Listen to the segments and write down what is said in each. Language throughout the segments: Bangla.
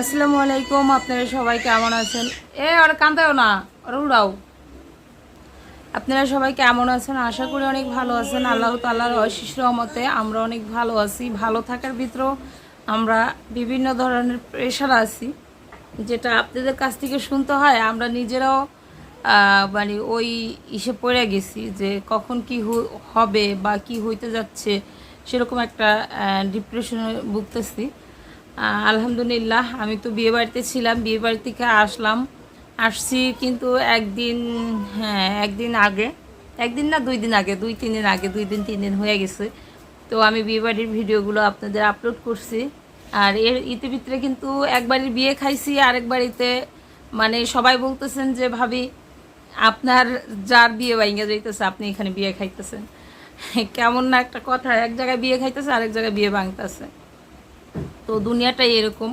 আসসালামু আলাইকুম, আপনারা সবাই কেমন আছেন? এ, আর কান্দাও না ওরা উড়াও। আপনারা সবাই কেমন আছেন? আশা করি অনেক ভালো আছেন। আল্লাহ তাল্লাহর অশিস রহমতে আমরা অনেক ভালো আছি, ভালো থাকার ভিতরেও আমরা বিভিন্ন ধরনের প্রেশার আছি। যেটা আপনাদের কাছ থেকে শুনতে হয়, আমরা নিজেরাও মানে ওই ইসে পড়ে গেছি যে কখন কি হবে বা কি হইতে যাচ্ছে, সেরকম একটা ডিপ্রেশনে ভুগতেছি। আলহামদুলিল্লাহ, আমি তো বিয়ে বাড়িতে ছিলাম, বিয়ে বাড়ি থেকে আসলাম। আসছি কিন্তু একদিন হ্যাঁ একদিন আগে, একদিন না, দুই দিন আগে, দুই, তিন দিন আগে, দুই দিন, তিন দিন হয়ে গেছে। তো আমি বিয়ে বাড়ির ভিডিওগুলো আপনাদের আপলোড করছি। আর এর ইতি ভিতরে কিন্তু একবারই বিয়ে খাইছি, আরেক বাড়িতে। মানে সবাই বলতেছেন যে, ভাবি, আপনার যার বিয়ে বাইঙ্গা যাইতেছে, আপনি এখানে বিয়ে খাইতেছেন। কেমন না একটা কথা, এক জায়গায় বিয়ে খাইতেছে, আরেক জায়গায় বিয়ে ভাঙতেছে। তো দুনিয়াটাই এরকম।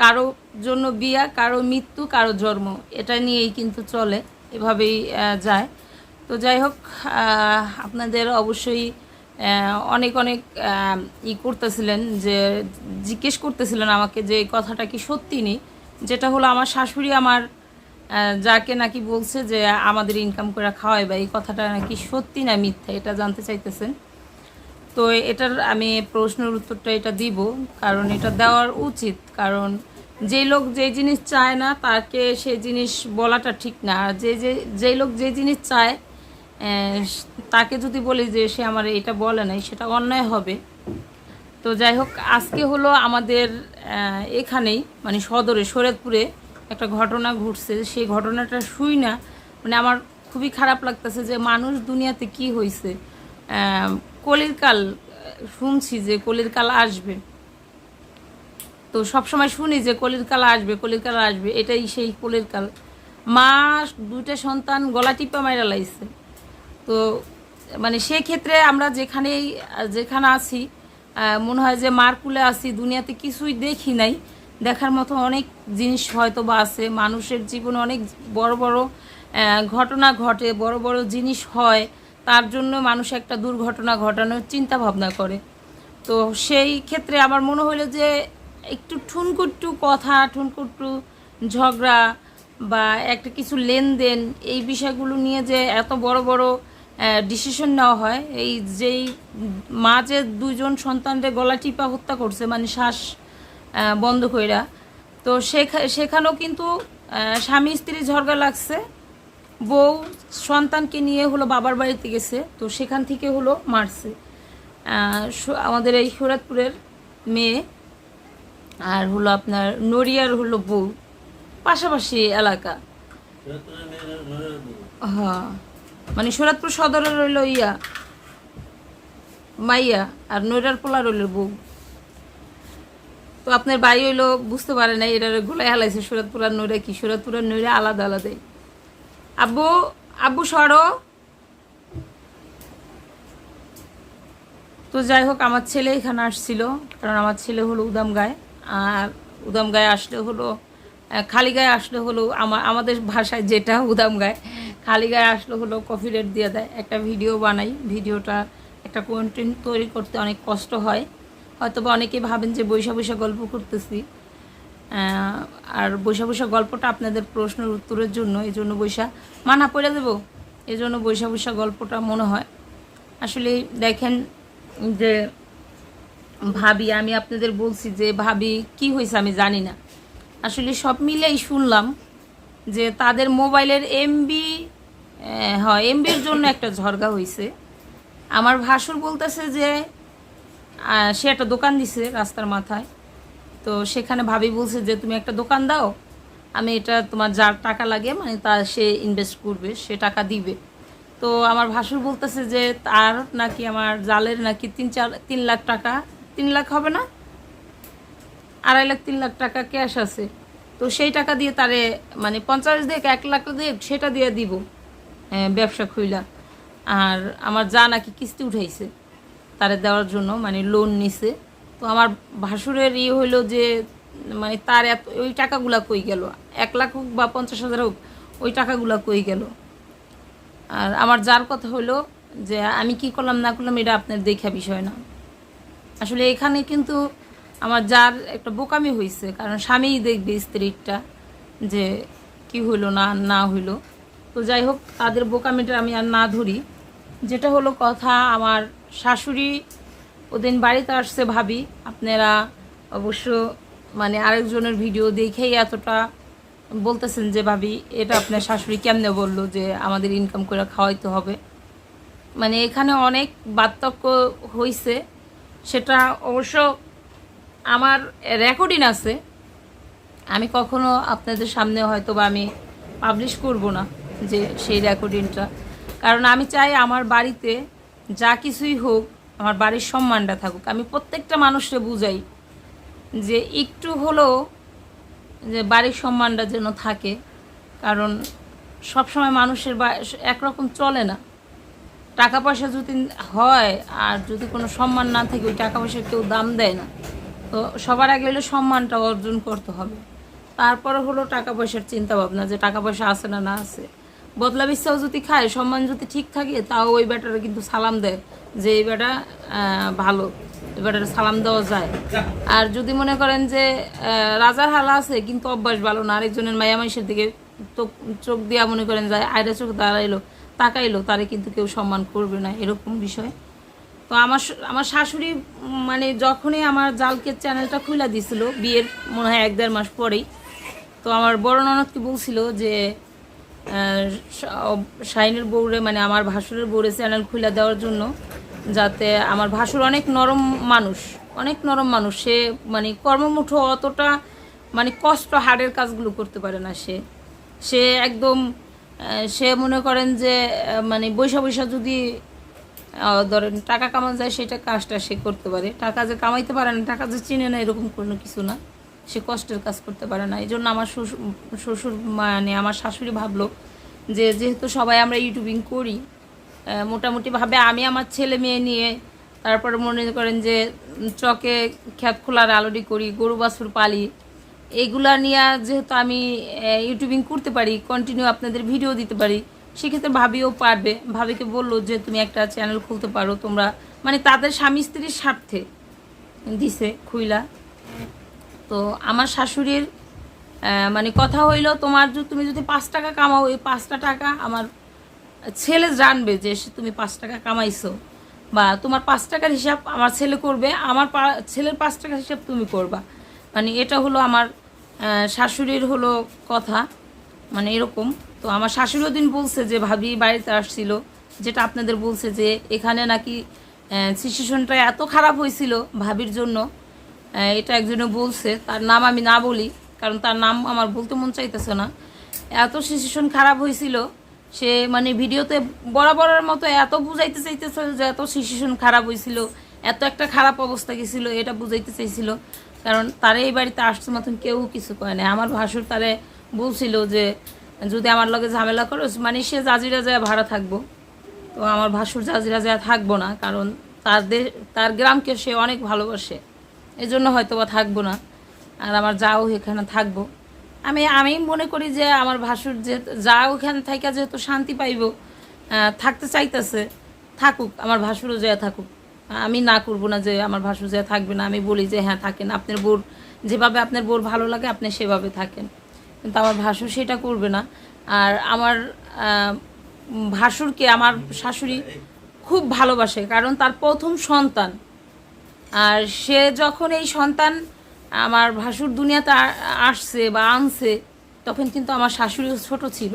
কারও জন্য বিয়া, কারও মৃত্যু, কারও জন্ম, এটা নিয়েই কিন্তু চলে, এভাবেই যায়। তো যাই হোক আপনাদের অবশ্যই অনেক অনেক ই করতেছিলেন যে, জিজ্ঞেস করতেছিলেন আমাকে যে এই কথাটা কি সত্যি নেই? যেটা হলো আমার শাশুড়ি আমার যাকে নাকি বলছে যে আমাদের ইনকাম করে খাওয়াই বা এই কথাটা নাকি সত্যি না মিথ্যা, এটা জানতে চাইতেছেন। তো এটার আমি প্রশ্নের উত্তরটা এটা দিব, কারণ এটা দেওয়ার উচিত। কারণ যে লোক যে জিনিস চায় না, তাকে সে জিনিস বলাটা ঠিক না। আর যে যে যেই লোক যে জিনিস চায় তাকে যদি বলি যে সে আমার এটা বলে নাই, সেটা অন্যায় হবে। তো যাই হোক, আজকে হলো আমাদের এখানেই মানে সদরে শরীয়তপুরে একটা ঘটনা ঘটছে। সেই ঘটনাটা শুই না মানে আমার খুবই খারাপ লাগতেছে যে মানুষ দুনিয়াতে কি হয়েছে কলির কাল, শুনছি যে কলির কাল আসবে। তো সবসময় শুনি যে কলির কাল আসবে, কলির কাল আসবে, এটাই সেই কলির কাল। মা, দুইটা সন্তান গলা টিপা মাইরা লাইছে। তো মানে সেই ক্ষেত্রে আমরা যেখানেই, যেখানে আছি মনে হয় যে মার কুলে আছি, দুনিয়াতে কিছুই দেখি নাই। দেখার মতো অনেক জিনিস হয়তো বা আছে। মানুষের জীবনে অনেক বড় বড় ঘটনা ঘটে, বড় বড় জিনিস হয়। তার জন্য মানুষ একটা দুর্ঘটনা ঘটানোর চিন্তা ভাবনা করে। তো সেই ক্ষেত্রে আমার মনে হলো যে একটু ঠুনকুট্টু কথা, ঠুনকুট্টু ঝগড়া বা একটা কিছু লেনদেন, এই বিষয়গুলো নিয়ে যে এত বড় বড় ডিসিশন নেওয়া হয়, এই যেই মা যে দুজন সন্তানদের গলা টিপা হত্যা করছে মানে শ্বাস বন্ধ কইরা, তো সেখা- সেখানেও কিন্তু স্বামী স্ত্রী ঝগড়া লাগছে। বউ সন্তানকে নিয়ে হলো বাবার বাড়িতে গেছে, তো সেখান থেকে হলো মারছে। আমাদের এই সুরাতপুরের মেয়ে আর হলো আপনার নড়িয়ার হলো বউ, পাশাপাশি এলাকা। হ্যাঁ মানে সুরাতপুর সদরে রইল ইয়া, মাইয়া আর নৈরার পোলা রইল বউ। তো আপনার বাড়ি হইল, বুঝতে পারে না এটার গোলায় হালাইছে সুরাতপুর আর নৈরা কি? সুরাতপুর আর নৈরা আলাদা আলাদাই। আব্বু আব্বু সরো। তো যাই হোক, আমার ছেলে এখানে আসছিল, কারণ আমার ছেলে হলো উদাম গায়ে আর উদাম গায়ে আসলে হলো খালি গায়ে আসলে হলো আমার আমাদের ভাষায় যেটা উদাম গায়ে খালি গায়ে আসলে হলো কফি রেট দিয়ে দেয়। একটা ভিডিও বানাই ভিডিওটা একটা কন্টেন্ট তৈরি করতে অনেক কষ্ট হয়। হয়তো বা অনেকে ভাবেন যে বৈশা বৈশা গল্প করতেছি। আর বৈশা বৈশা গল্পটা আপনাদের প্রশ্নের উত্তরের জন্য, এই জন্য বৈশা মানা পড়ে দেবো। এই জন্য বৈশা বৈশা গল্পটা মনে হয়। আসলে দেখেন যে ভাবি, আমি আপনাদের বলছি যে ভাবি, কি হয়েছে আমি জানি না। আসলে সব মিলেই শুনলাম যে তাদের মোবাইলের এমবি হয়, এমবির জন্য একটা ঝরগা হয়েছে। আমার ভাসুর বলতেছে যে সে একটা দোকান দিছে রাস্তার মাথায়। তো সেখানে ভাবি বলছে যে, তুমি একটা দোকান দাও, আমি এটা তোমার যার টাকা লাগে মানে তা সে ইনভেস্ট করবে, সে টাকা দিবে। তো আমার ভাসুর বলতেছে যে, তার নাকি আমার জালের নাকি তিন চার, তিন লাখ টাকা, তিন লাখ হবে না? আড়াই লাখ, তিন লাখ টাকা ক্যাশ আছে। তো সেই টাকা দিয়ে তারে মানে পঞ্চাশ দেখ এক লাখ দেখ সেটা দিয়ে দিব ব্যবসা খুইলা। আর আমার যা নাকি কিস্তি উঠাইছে, তারে দেওয়ার জন্য মানে লোন নিছে। তো আমার ভাসুরের ইয়ে হইল যে মানে তার এত, ওই টাকাগুলা কই গেল? এক লাখ হোক বা পঞ্চাশ হাজার হোক, ওই টাকাগুলা কই গেল? আর আমার যার কথা হলো যে, আমি কি করলাম, না করলাম, এটা আপনার দেখা বিষয় না। আসলে এখানে কিন্তু আমার যার একটা বোকামি হয়েছে কারণ স্বামীই দেখবে স্ত্রীরটা যে কি হইল, না না হইল। তো যাই হোক, তাদের বোকামিটা আমি আর না ধরি। যেটা হলো কথা, আমার শাশুড়ি ওদিন বাড়িতে আসছে ভাবি। আপনারা অবশ্য মানে আরেকজনের ভিডিও দেখেই এতটা বলতেছেন যে, ভাবি, এটা আপনার শাশুড়ি কেমনে বলল যে আমাদের ইনকাম করে খাওয়াইতে হবে? মানে এখানে অনেক বার্ধক্য হয়েছে সেটা অবশ্য আমার রেকর্ডিং আছে। আমি কখনো আপনাদের সামনে হয়তো বা আমি পাবলিশ করব না যে সেই রেকর্ডিংটা কারণ আমি চাই আমার বাড়িতে যা কিছুই হোক আমার বাড়ির সম্মানটা থাকুক। আমি প্রত্যেকটা মানুষকে বুঝাই যে একটু হলেও যে বাড়ির সম্মানটা যেন থাকে। কারণ সবসময় মানুষের বা- একরকম চলে না। টাকা পয়সা যদি হয় আর যদি কোনো সম্মান না থাকে, ওই টাকা পয়সার কেউ দাম দেয় না। তো সবার আগে হলে সম্মানটা অর্জন করতে হবে। তারপরে হলো টাকা পয়সার চিন্তা ভাবনা যে টাকা পয়সা আছে না না আছে। বদলা বিশ্বাস যদি খায় সম্মান যদি ঠিক থাকে তাও ওই ব্যাটারে কিন্তু সালাম দেয় যে এই আহ, ভালো। এই ব্যাটারে সালাম দেওয়া যায়। আর যদি মনে করেন যে রাজার হালা আছে কিন্তু অভ্যাস ভালো না আরেকজনের মায়া মাইসের দিকে চোখ- দিয়া মনে করেন যায় আয়রা চোখ দাঁড়াইলো তাকাইলো তারে কিন্তু কেউ সম্মান করবে না এরকম বিষয়। তো আমার আমার শাশুড়ি মানে যখনই আমার জালকের চ্যানেলটা খুলে দিছিল বিয়ের মনে হয় এক দেড় মাস পরেই তো আমার বড় ননদকে বলছিল যে শাইনের বউরে মানে আমার ভাসুরের বউরে চ্যানেল খুলে দেওয়ার জন্য যাতে আমার ভাসুর অনেক নরম মানুষ, অনেক নরম মানুষ। সে মানে কর্মমুঠো অতটা মানে কষ্ট হাড়ের কাজগুলো করতে পারে না সে। সে একদম সে মনে করেন যে মানে বৈশা বৈশা যদি ধরেন টাকা কামানো যায়, সেটা কাজটা সে করতে পারে। টাকা যে কামাইতে পারে না, টাকা যে চিনে না, এরকম কোনো কিছু না। সে কষ্টের কাজ করতে পারে না। এই জন্য আমার শ্বশুর শ্বশুর মানে আমার শাশুড়ি ভাবলো যে যেহেতু সবাই আমরা ইউটিউবিং করি মোটামুটিভাবে আমি আমার ছেলে মেয়ে নিয়ে তারপরে মনে করেন যে চকে খ্যাত খোলার আলোডি করি, গরু বাছুর পালি, এগুলা নিয়ে যেহেতু আমি ইউটিউবিং করতে পারি কন্টিনিউ আপনাদের ভিডিও দিতে পারি, সেক্ষেত্রে ভাবিও পারবে। ভাবিকে বলল যে তুমি একটা চ্যানেল খুলতে পারো, তোমরা মানে তাদের স্বামী স্ত্রীর স্বার্থে দিছে খুইলা। তো আমার শাশুড়ির মানে কথা হইল, তোমার তুমি যদি পাঁচ টাকা কামাও, এই পাঁচটা টাকা আমার ছেলে জানবে যে তুমি পাঁচ টাকা কামাইছো বা তোমার পাঁচ টাকার হিসাব আমার ছেলে করবে, আমার ছেলের পাঁচ টাকার হিসাব তুমি করবা। মানে এটা হলো আমার শাশুড়ির হলো কথা মানে এরকম। তো আমার শাশুড়িও দিন বলছে যে, ভাবি বাড়িতে আসছিল। যেটা আপনাদের বলছে যে, এখানে নাকি সিচুয়েশনটা এত খারাপ হয়েছিল ভাবির জন্য। এটা একজনে বলছে। তার নাম আমি না বলি, কারণ তার নাম আমার বলতে মন চাইতেছে না। এত সিচুয়েশন খারাপ হয়েছিল, সে মানে ভিডিওতে বরাবরের মতো এত বুঝাইতে চাইতেছে যে এত সিচুয়েশন খারাপ হয়েছিল, এত একটা খারাপ অবস্থা গেছিল, এটা বুঝাইতে চাইছিল। কারণ তারে এই বাড়িতে আসছে মতন কেউ কিছু করে না আমার ভাসুর তারে বলছিল যে, যদি আমার লগে ঝামেলা করো মানে সে জাজিরা যায় ভাড়া থাকব। তো আমার ভাসুর জাজিরা যায় থাকব না, কারণ তাদের, তার গ্রামকে সে অনেক ভালোবাসে। এই জন্য হয়তো বা থাকব না। আর আমার যাও এখানে থাকব। আমি আমি মনে করি যে আমার ভাসুর যে যা ওখানে থাকা যেহেতু শান্তি পাইব থাকতে চাইতেছে, থাকুক, আমার ভাসুরও যে থাকুক। আমি না করব না যে আমার ভাসুর যে থাকবে না, আমি বলি যে হ্যাঁ থাকেন, আপনার বোর, যেভাবে আপনার বোর ভালো লাগে, আপনি সেভাবে থাকেন। কিন্তু আমার ভাসুর সেটা করবে না। আর আমার ভাসুরকে, আমার শাশুড়ি খুব ভালোবাসে, কারণ তার প্রথম সন্তান। আর সে যখন এই সন্তান আমার ভাসুর দুনিয়াতে আসছে বা আনছে তখন কিন্তু আমার শাশুড়িও ছোট ছিল।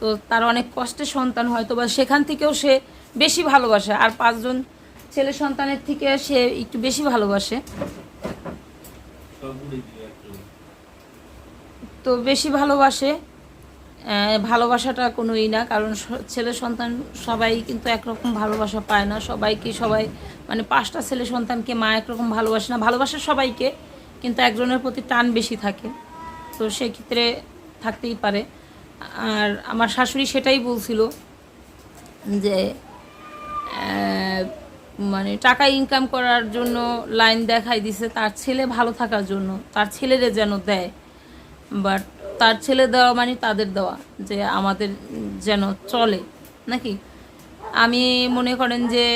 তো তার অনেক কষ্টের সন্তান হয়তো বা সেখান থেকেও সে বেশি ভালোবাসে। আর পাঁচজন ছেলে সন্তানের থেকে সে একটু বেশি ভালোবাসে। তো বেশি ভালোবাসে। ভালোবাসাটা কোনোই না, কারণ ছেলে সন্তান সবাই কিন্তু একরকম ভালোবাসা পায় না। সবাইকে সবাই মানে পাঁচটা ছেলে সন্তানকে মা একরকম ভালোবাসে না, ভালোবাসে সবাইকে, কিন্তু একজনের প্রতি টান বেশি থাকে। তো সেক্ষেত্রে থাকতেই পারে। আর আমার শাশুড়ি সেটাই বলছিল যে মানে টাকা ইনকাম করার জন্য লাইন দেখাই দিছে, তার ছেলে ভালো থাকার জন্য, তার ছেলেরে যেন দেয়। বাট তার ছেলে দেওয়া মানে তাদের দেওয়া, যে আমাদের যেন চলে, নাকি? আমি মনে করেন যে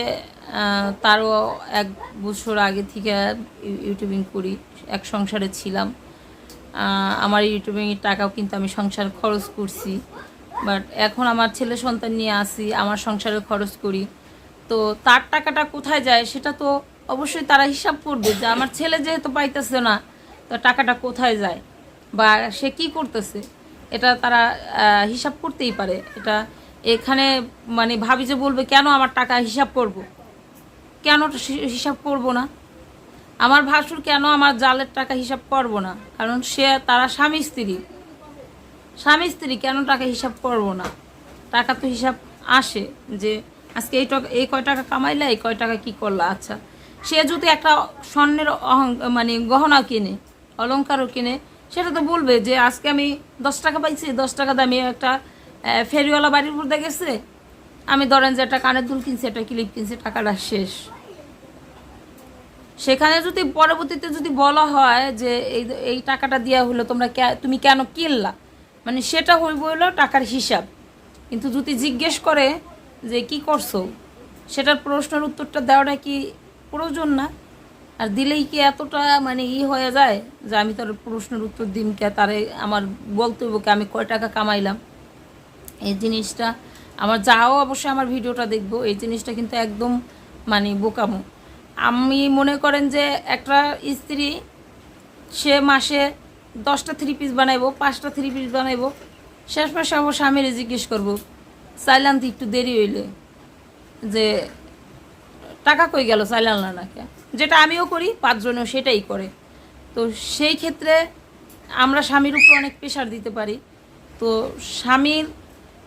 তারও এক বছর আগে থেকে ইউটিউবিং করি, এক সংসারে ছিলাম। আমার ইউটিউবিংয়ের টাকাও কিন্তু আমি সংসার খরচ করছি। বাট এখন আমার ছেলে সন্তান নিয়ে আসি, আমার সংসারে খরচ করি। তো তার টাকাটা কোথায় যায় সেটা তো অবশ্যই তারা হিসাব করবে যে, আমার ছেলে যেহেতু পাইতেছে না, তো টাকাটা কোথায় যায়? বা সে কি করতেছে, এটা তারা হিসাব করতেই পারে। এটা এখানে মানে ভাবি যে বলবে, কেন আমার টাকা হিসাব করব? কেন হিসাব করব না? আমার ভাসুর কেন আমার জালের টাকা হিসাব করব না? কারণ সে, তারা স্বামী স্ত্রী। স্বামী স্ত্রী কেন টাকা হিসাব করব না? টাকা তো হিসাব আসে যে, আজকে এই টাকা, এই কয় টাকা কামাইলা, এই কয় টাকা কি করলা? আচ্ছা সে যদি একটা স্বর্ণের অহং মানে গহনা কিনে অলংকারও কিনে সেটা তো বলবে যে আজকে আমি দশ টাকা পাইছি, দশ টাকা দামি একটা ফেরিওয়ালা বাড়ির উপর গেছে। আমি ধরেন যে একটা কানের দুল কিনছি, একটা ক্লিপ কিনছি, টাকাটা শেষ। সেখানে যদি পরবর্তীতে যদি বলা হয় যে এই এই টাকাটা দেওয়া হলো, তোমরা তুমি কেন কিনলা? মানে সেটা হইব হলো টাকার হিসাব। কিন্তু যদি জিজ্ঞেস করে যে কি করছ, সেটার প্রশ্নের উত্তরটা দেওয়াটা কি প্রয়োজন না? আর দিলেই কি এতটা মানে ই হয়ে যায় যে আমি তার প্রশ্নের উত্তর দিন কে, তারে আমার বলতে হইব আমি কয় টাকা কামাইলাম। এই জিনিসটা আমার যাও অবশ্যই আমার ভিডিওটা দেখব, এই জিনিসটা কিন্তু একদম মানে বোকামো। আমি মনে করেন যে একটা স্ত্রী সে মাসে দশটা থ্রি পিস বানাইবো, পাঁচটা থ্রি পিস বানাইবো, শেষ মাসে আমার স্বামীর জিজ্ঞেস করব চাইলাম একটু দেরি হইলে, যে টাকা কই গেল চাইলাম না নাকি যেটা আমিও করি পাঁচজনেও সেটাই করে। তো সেই ক্ষেত্রে আমরা স্বামীর উপরে অনেক প্রেশার দিতে পারি। তো স্বামীর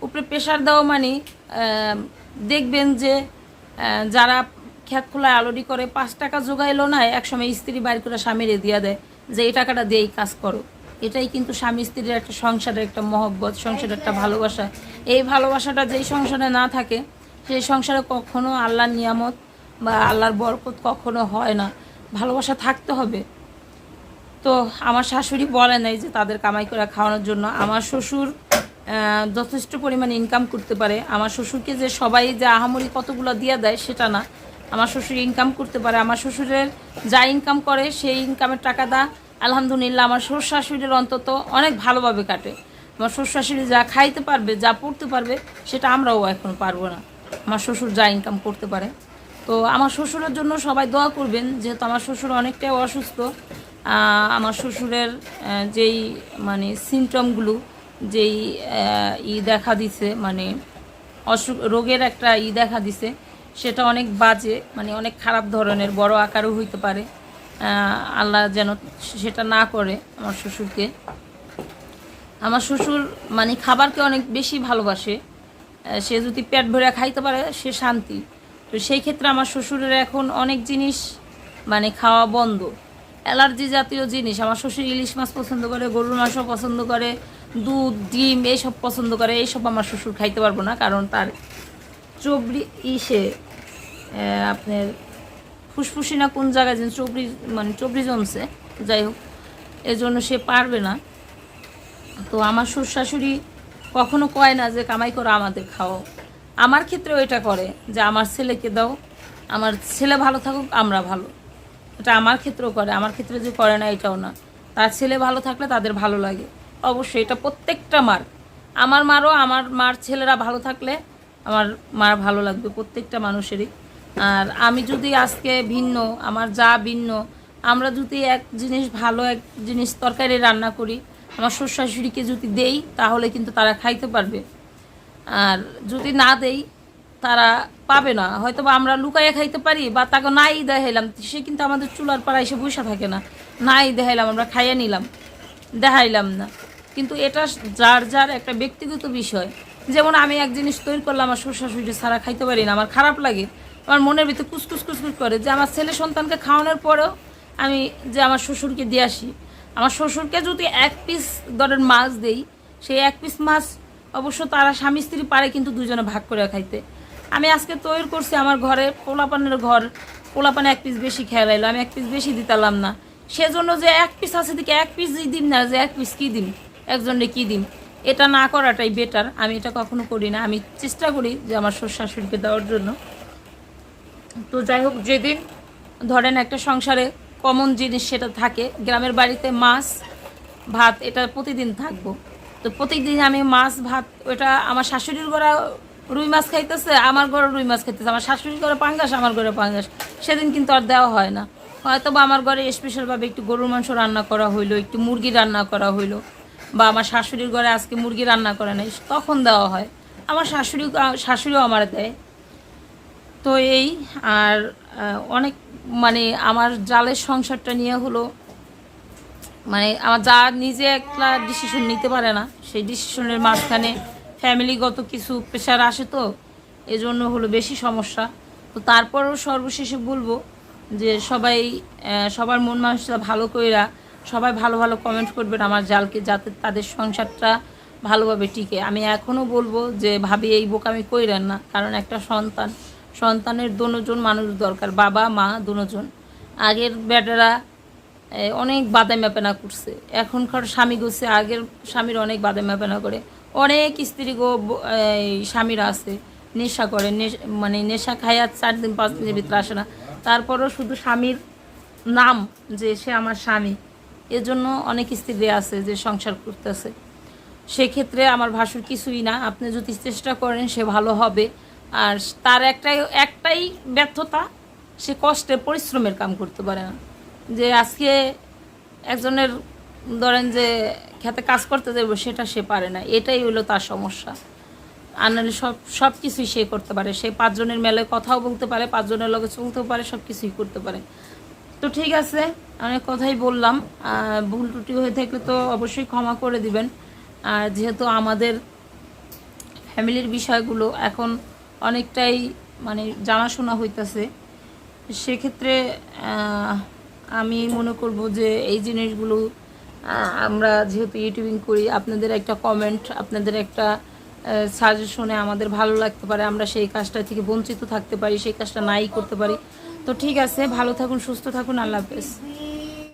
উপরে প্রেশার দেওয়া মানে দেখবেন যে যারা খ্যাত খোলায় আলোডি করে পাঁচ টাকা জোগাইলো না একসময় স্ত্রী বাড়ি করে স্বামীরে দিয়া দেয় যে এই টাকাটা দিয়েই কাজ করো। এটাই কিন্তু স্বামী স্ত্রীর একটা সংসারের একটা মহব্বত সংসারের একটা ভালোবাসা। এই ভালোবাসাটা যেই সংসারে না থাকে সেই সংসারে কখনো আল্লাহর নিয়ামত বা আল্লাহর বরকত কখনো হয় না। ভালোবাসা থাকতে হবে। তো আমার শাশুড়ি বলে নাই যে তাদের কামাই করে খাওয়ানোর জন্য। আমার শ্বশুর যথেষ্ট পরিমাণে ইনকাম করতে পারে। আমার শ্বশুরকে যে সবাই যে আহামরি কতগুলো দিয়ে দেয় সেটা না। আমার শ্বশুর ইনকাম করতে পারে। আমার শ্বশুরের যা ইনকাম করে সেই ইনকামের টাকাটা আলহামদুলিল্লাহ আমার শ্বশুর শাশুড়ির অন্তত অনেক ভালোভাবে কাটে। আমার শ্বশুর শাশুড়ি যা খাইতে পারবে, যা পড়তে পারবে, সেটা আমরাও এখন পারব না। আমার শ্বশুর যা ইনকাম করতে পারে। তো আমার শ্বশুরের জন্য সবাই দোয়া করবেন, যেহেতু আমার শ্বশুর অনেকটাই অসুস্থ। আমার শ্বশুরের যেই মানে সিমটমগুলো যেই ই দেখা দিছে মানে অসুখ, রোগের একটা ই দেখা দিছে, সেটা অনেক বাজে মানে অনেক খারাপ ধরনের, বড় আকারও হইতে পারে। আল্লাহ যেন সেটা না করে আমার শ্বশুরকে। আমার শ্বশুর মানে খাবারকে অনেক বেশি ভালোবাসে। সে যদি পেট ভরে খাইতে পারে, সে শান্তি। তো সেই ক্ষেত্রে আমার শ্বশুরের এখন অনেক জিনিস মানে খাওয়া বন্ধ। অ্যালার্জি জাতীয় জিনিস। আমার শ্বশুর ইলিশ মাছ পছন্দ করে, গরুর মাংস পছন্দ করে, দুধ, ডিম এইসব পছন্দ করে, এইসব আমার শ্বশুর খাইতে পারব না, কারণ তার চবরি ইসে আপনার ফুসফুসি না কোন জায়গায় যেন চবরি মানে চবরি জমছে, যাই হোক, এজন্য সে পারবে না। তো আমার শ্বশুর শাশুড়ি কখনো কয় না যে, কামাই করো আমাদের, খাও। আমার ক্ষেত্রেও এটা করে যে আমার ছেলেকে দাও, আমার ছেলে ভালো থাকুক, আমরা ভালো। এটা আমার ক্ষেত্রেও করে, আমার ক্ষেত্রে যে করে না, এটাও না। তার ছেলে ভালো থাকলে তাদের ভালো লাগে। অবশ্যই এটা প্রত্যেকটা মার। আমার মারও, আমার মার ছেলেরা ভালো থাকলে আমার মার ভালো লাগবে প্রত্যেকটা মানুষেরই। আর আমি যদি আজকে ভিন্ন, আমার যা ভিন্ন, আমরা যদি এক জিনিস ভালো, এক জিনিস তরকারি রান্না করি, আমার শ্বশুর শাশুড়িকে যদি দেই, তাহলে কিন্তু তারা খাইতে পারবে। আর যদি না দেই, তারা পাবে না। হয়তো বা আমরা লুকাইয়ে খাইতে পারি বা তাকে নাই দেখাইলাম, সে কিন্তু আমাদের চুলার পাড়ায় এসে বসে থাকে না। নাই দেখাইলাম, আমরা খাইয়ে নিলাম, দেখাইলাম না। কিন্তু এটা যার যার একটা ব্যক্তিগত বিষয়। যেমন আমি এক জিনিস তৈরি করলাম, আমার শ্বশুর শাশুড়ি ছাড়া খাইতে পারি না, আমার খারাপ লাগে। আমার মনের ভিতরে কুসকুস কুসকুস করে যে আমার ছেলে সন্তানকে খাওয়ানোর পরেও আমি যে আমার শ্বশুরকে দিয়ে আসি। আমার শ্বশুরকে যদি এক পিস ধরেন মাছ দেই, সেই এক পিস মাছ অবশ্য তারা স্বামী স্ত্রী পারে কিন্তু দুজনে ভাগ করে খাইতে। আমি আজকে তৈরি করছি আমার ঘরে পোলাপানের ঘর। পোলাপানে এক পিস বেশি খেয়াল এলো আমি এক পিস বেশি দিতালাম না। সেজন্য যে এক পিস আছে দিকে এক পিস দিন না, যে এক পিস কী দিন একজনে কী দিন এটা না করাটাই বেটার আমি এটা কখনো করি না। আমি চেষ্টা করি যে আমার শ্বশুর শাশুড়িকে দেওয়ার জন্য। তো যাই হোক, যেদিন ধরেন একটা সংসারে কমন জিনিস সেটা থাকে, গ্রামের বাড়িতে মাছ, ভাত, এটা প্রতিদিন থাকব। তো প্রতিদিন আমি মাছ, ভাত, ওটা আমার শাশুড়ির ঘরে রুই মাছ খাইতেছে, আমার ঘরে রুই মাছ খাইতেছে, আমার শাশুড়ির ঘরে পাঙ্গাস, আমার ঘরে পাঙ্গাস। সেদিন কিন্তু আর দেওয়া হয় না। হয়তো বা আমার ঘরে স্পেশালভাবে একটু গরুর মাংস রান্না করা হইল, একটু মুরগি রান্না করা হইল, বা আমার শাশুড়ির ঘরে আজকে মুরগি রান্না করে নাই, তখন দেওয়া হয়। আমার শাশুড়ি, শাশুড়িও আমার দেয়। তো এই, আর অনেক মানে আমার জালের সংসারটা নিয়ে হলো মানে আমার যা নিজে একটা ডিসিশন নিতে পারে না, সেই ডিসিশনের মাঝখানে ফ্যামিলিগত কিছু প্রেশার আসে তো, এজন্য হলো বেশি সমস্যা। তো তারপরও সর্বশেষে বলব যে সবাই সবার মন মানুষটা ভালো কইরা সবাই ভালো ভালো কমেন্ট করবেন আমার জালকে, যাতে তাদের সংসারটা ভালোভাবে টিকে। আমি এখনও বলব যে ভাবি এই বোকামি কইরেন না, কারণ একটা সন্তান, সন্তানের দুজন মানুষ দরকার, বাবা, মা দুজন আগের বেটারা অনেক বাদে মেপেনা করছে। এখনকার স্বামী গোছে, আগের স্বামীর অনেক বাদে মেপেনা করে। অনেক স্ত্রী গো স্বামীরা আছে, নেশা করে মানে নেশা খাইয়া চার দিন, পাঁচ দিনের ভিতরে আসে না। তারপরও শুধু স্বামীর নাম যে সে আমার স্বামী, এজন্য অনেক স্ত্রী আছে যে সংসার করতেছে। সেক্ষেত্রে আমার ভাসুর কিছুই না, আপনি যদি চেষ্টা করেন সে ভালো হবে। আর তার একটাই একটাই ব্যর্থতা, সে কষ্টে, পরিশ্রমের কাম করতে পারে না। যে আজকে একজনের, ধরেন যে খেতে কাজ করতে যাব সেটা সে পারে না। এটাই হলো তার সমস্যা। আর নাহলে সব সব কিছুই সে করতে পারে। সে পাঁচজনের মেলায় কথাও বলতে পারে, পাঁচজনের লগে চলতেও পারে, সব কিছুই করতে পারে। তো ঠিক আছে, অনেক কথাই বললাম। ভুল ত্রুটি হয়ে থাকলে তো অবশ্যই ক্ষমা করে দিবেন। আর যেহেতু আমাদের ফ্যামিলির বিষয়গুলো এখন অনেকটাই মানে জানাশোনা হইতেছে, সেক্ষেত্রে আমি মনে করব যে এই জিনিসগুলো আমরা যেহেতু ইউটিউবিং করি, আপনাদের একটা কমেন্ট আপনাদের একটা সাজেশনে আমাদের ভালো লাগতে পারে, আমরা সেই কাজটা থেকে বঞ্চিত থাকতে পারি, সেই কাজটা নাই করতে পারি। তো ঠিক আছে, ভালো থাকুন, সুস্থ থাকুন, আল্লাহ হাফেজ।